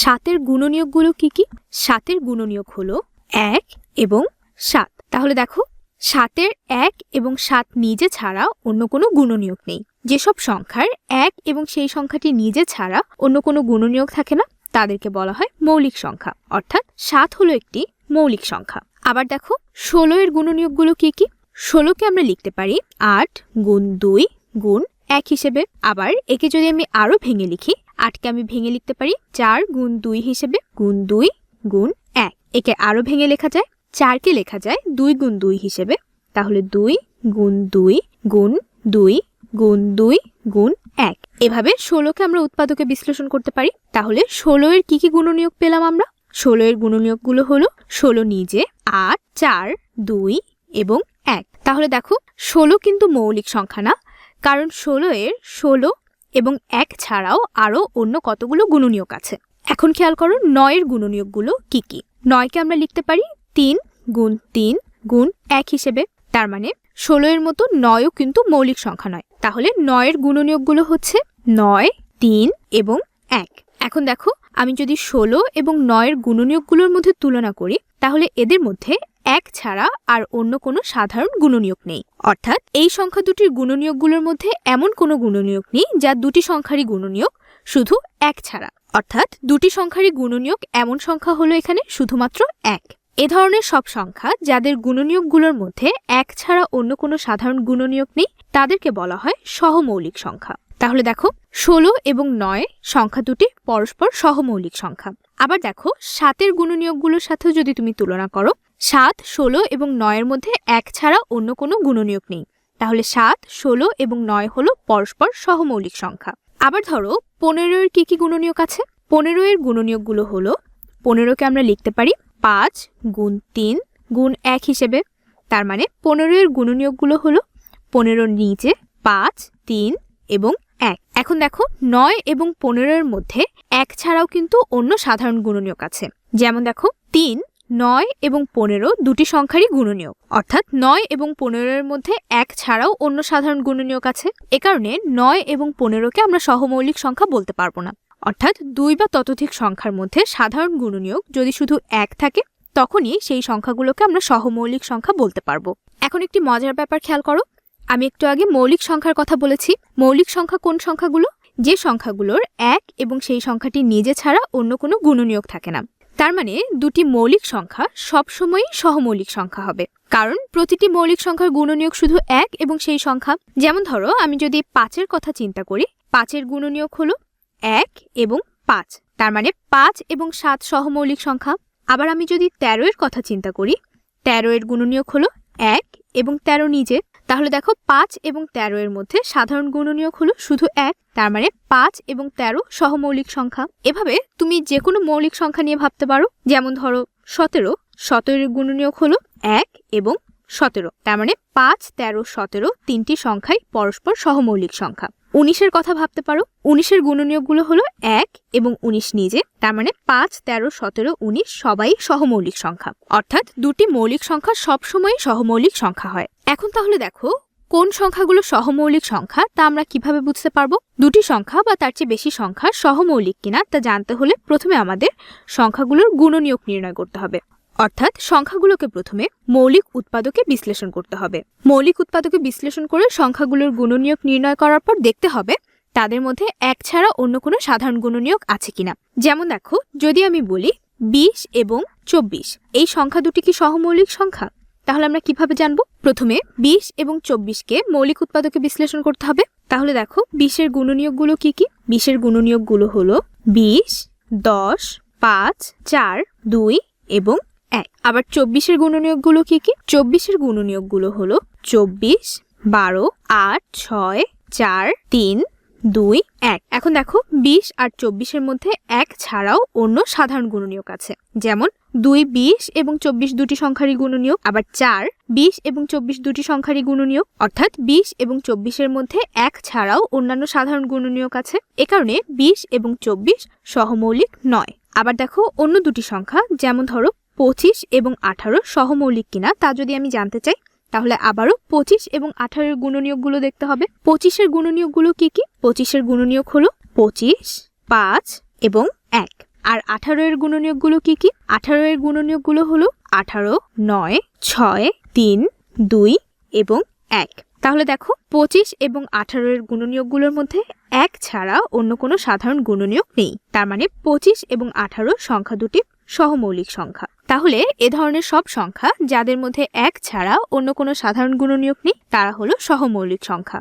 সাতের গুণনীয়কগুলো কি কি? সাতের গুণনীয়ক হলো এক এবং সাত। তাহলে দেখো, সাতের এক এবং সাত নিজে ছাড়া অন্য কোনো গুণনীয়ক নেই। যেসব সংখ্যার এক এবং সেই সংখ্যাটি নিজে ছাড়া অন্য কোনো গুণনীয়ক থাকে না, তাদেরকে বলা হয় মৌলিক সংখ্যা। অর্থাৎ সাত হলো একটি মৌলিক সংখ্যা। আবার দেখো ষোলো এর গুণনীয়কগুলো কি কি? ষোলোকে আমরা লিখতে পারি আট গুণ দুই গুণ এক হিসেবে। আবার একে যদি আমি আরও ভেঙে লিখি আটকে আমি ভেঙে লিখতে পারি চার গুণ দুই হিসেবে গুণ দুই গুণ এক। একে আরও ভেঙে লেখা যায়, চারকে লেখা যায় দুই গুণ দুই হিসেবে। তাহলে দুই গুণ দুই গুণ দুই গুণ দুই গুণ এক। এভাবে ষোলোকে আমরা উৎপাদকে বিশ্লেষণ করতে পারি। তাহলে ষোলো এর কি কি গুণনীয়ক পেলাম আমরা? ষোলো এর গুণনীয়কগুলো হলো ষোলো নিজে, আট, চার, দুই এবং এক। তাহলে দেখো, ষোলো কিন্তু মৌলিক সংখ্যা না, কারণ ষোলো এর ষোলো এবং এক ছাড়াও আরও অন্য কতগুলো গুণনীয়ক আছে। এখন খেয়াল করো নয়ের গুণনীয়কগুলো কি কি। নয়কে আমরা লিখতে পারি তিন গুণ তিন গুণ এক হিসেবে। তার মানে ষোলো এর মতো নয়ও কিন্তু মৌলিক সংখ্যা নয়। তাহলে নয়ের গুণনীয়কগুলো হচ্ছে নয়, তিন এবং এক। এখন দেখো আমি যদি ষোলো এবং নয়ের গুণনীয়কগুলোর মধ্যে তুলনা করি, তাহলে এদের মধ্যে এক ছাড়া আর অন্য কোনো সাধারণ গুণনীয়ক নেই। অর্থাৎ এই সংখ্যা দুটির গুণনীয়কগুলোর মধ্যে এমন কোনো গুণনীয়ক নেই যা দুটি সংখ্যারই গুণনীয়ক, শুধু এক ছাড়া। অর্থাৎ দুটি সংখ্যারই গুণনীয়ক এমন সংখ্যা হলো এখানে শুধুমাত্র এক। এ ধরনের সব সংখ্যা যাদের গুণনীয়কগুলোর মধ্যে এক ছাড়া অন্য কোনো সাধারণ গুণনীয়ক নেই, তাদেরকে বলা হয় সহমৌলিক সংখ্যা। তাহলে দেখো, ষোলো এবং নয় সংখ্যা দুটি পরস্পর সহমৌলিক সংখ্যা। আবার দেখো, সাতের গুণনীয়কগুলোর সাথেও যদি তুমি তুলনা করো সাত, ষোলো এবং নয়ের মধ্যে এক ছাড়া অন্য কোনো গুণনীয়ক নেই। তাহলে সাত, ষোলো এবং নয় হলো পরস্পর সহমৌলিক সংখ্যা। আবার ধরো পনেরো এর কি কি গুণনীয়ক আছে? পনেরো এর গুণনীয়কগুলো হলো, পনেরোকে আমরা লিখতে পারি পাঁচ গুণ তিন গুণ এক হিসেবে। তার মানে পনেরো এর গুণনীয়কগুলো হলো, পনেরোর নিচে পাঁচ, তিন এবং এক। এখন দেখো, নয় এবং পনেরোর মধ্যে এক ছাড়াও কিন্তু অন্য সাধারণ গুণনীয়ক আছে। যেমন দেখো, তিন নয় এবং পনেরো দুটি সংখ্যারই গুণনীয়ক। অর্থাৎ নয় এবং পনেরোর মধ্যে এক ছাড়াও অন্য সাধারণ গুণনীয়ক আছে। এ কারণে নয় এবং পনেরোকে আমরা সহমৌলিক সংখ্যা বলতে পারব না। অর্থাৎ দুই বা ততোধিক সংখ্যার মধ্যে সাধারণ গুণনীয়ক যদি শুধু এক থাকে, তখনই সেই সংখ্যাগুলোকে আমরা সহমৌলিক সংখ্যা বলতে পারব। এখন একটি মজার ব্যাপার খেয়াল করো। আমি একটু আগে মৌলিক সংখ্যার কথা বলেছি। মৌলিক সংখ্যা কোন সংখ্যাগুলো? যে সংখ্যাগুলোর এক এবং সেই সংখ্যাটি নিজে ছাড়া অন্য কোনো গুণনীয়ক থাকে না। তার মানে দুটি মৌলিক সংখ্যা সবসময়ই সহমৌলিক সংখ্যা হবে। কারণ প্রতিটি মৌলিক সংখ্যার গুণনীয়ক শুধু এক এবং সেই সংখ্যা। যেমন ধরো, আমি যদি পাঁচের কথা চিন্তা করি, পাঁচের গুণনীয়ক হলো এক এবং পাঁচ। তার মানে পাঁচ এবং সাত সহমৌলিক সংখ্যা। আবার আমি যদি তেরো এর কথা চিন্তা করি তেরো এর গুণনীয়ক হলো এক এবং তেরো নিজে তাহলে দেখো পাঁচ এবং তেরো এর মধ্যে সাধারণ গুণনীয়ক হলো শুধু এক, তার মানে পাঁচ এবং তেরো সহমৌলিক সংখ্যা। এভাবে তুমি যে কোনো মৌলিক সংখ্যা নিয়ে ভাবতে পারো। যেমন ধরো সতেরো সতেরোর গুণনীয়ক হলো এক এবং সতেরো, তার মানে পাঁচ, তেরো, সতেরো তিনটি সংখ্যাই পরস্পর সহমৌলিক সংখ্যা। উনিশের কথা ভাবতে পারো। উনিশের গুণনীয়কগুলো হলো এক এবং উনিশ নিজে। তার মানে পাঁচ, তেরো, সতেরো, উনিশ সবাই সহমৌলিক সংখ্যা। অর্থাৎ দুটি মৌলিক সংখ্যা সবসময়ই সহমৌলিক সংখ্যা হয়। এখন তাহলে দেখো, কোন সংখ্যাগুলো সহমৌলিক সংখ্যা তা আমরা কীভাবে বুঝতে পারব? দুটি সংখ্যা বা তার চেয়ে বেশি সংখ্যা সহমৌলিক কিনা তা জানতে হলে প্রথমে আমাদের সংখ্যাগুলোর গুণনীয়ক নির্ণয় করতে হবে। অর্থাৎ সংখ্যাগুলোকে প্রথমে মৌলিক উৎপাদকে বিশ্লেষণ করতে হবে। মৌলিক উৎপাদকে বিশ্লেষণ করে সংখ্যাগুলোর গুণনীয়ক নির্ণয় করার পর দেখতে হবে তাদের মধ্যে এক ছাড়া অন্য কোনো সাধারণ গুণনীয়ক আছে কিনা। যেমন দেখো, যদি আমি বলি বিশ এবং চব্বিশ, এই সংখ্যা দুটি কি সহমৌলিক সংখ্যা? তাহলে আমরা কীভাবে জানব? প্রথমে বিশ এবং চব্বিশকে মৌলিক উৎপাদকে বিশ্লেষণ করতে হবে। তাহলে দেখো, বিশের গুণনীয়কগুলো কি কি? বিশের গুণনীয়কগুলো হলো বিশ, দশ, পাঁচ, চার, দুই এবং এক। আবার চব্বিশের গুণনীয়কগুলো কি কি? চব্বিশের গুণনীয়কগুলো হলো চব্বিশ, বারো, আট, ছয়, চার, তিন, দুই, এক। এখন দেখো, বিশ আর চব্বিশের মধ্যে এক ছাড়াও অন্য সাধারণ গুণনীয়ক আছে। যেমন দুই বিশ এবং চব্বিশ দুটি সংখ্যারই গুণনীয়ক। আবার চার বিশ এবং চব্বিশ দুটি সংখ্যারই গুণনীয়ক। অর্থাৎ বিশ এবং চব্বিশের মধ্যে এক ছাড়াও অন্যান্য সাধারণ গুণনীয়ক আছে। এ কারণে বিশ এবং চব্বিশ সহমৌলিক নয়। আবার দেখো, অন্য দুটি সংখ্যা, যেমন ধরো পঁচিশ এবং আঠারো সহমৌলিক কিনা তা যদি আমি জানতে চাই, তাহলে আবারও পঁচিশ এবং আঠারোর গুণনীয়কগুলো দেখতে হবে। পঁচিশের গুণনীয়কগুলো কি কি? পঁচিশের গুণনীয়ক হলো পঁচিশ, পাঁচ এবং এক। আর আঠারো এর গুণনীয়কগুলো কি কি? আঠারো এর গুণনীয়কগুলো হলো আঠারো, নয়, ছয়, তিন, দুই এবং এক। তাহলে দেখো, পঁচিশ এবং আঠারো এর গুণনীয়কগুলোর মধ্যে এক ছাড়া অন্য কোনো সাধারণ গুণনীয়ক নেই। তার মানে পঁচিশ এবং আঠারো সংখ্যা দুটি সহমৌলিক সংখ্যা। তাহলে এ ধরনের সব সংখ্যা যাদের মধ্যে এক ছাড়া অন্য কোনো সাধারণ গুণনীয়ক নেই, তারা হলো সহমৌলিক সংখ্যা।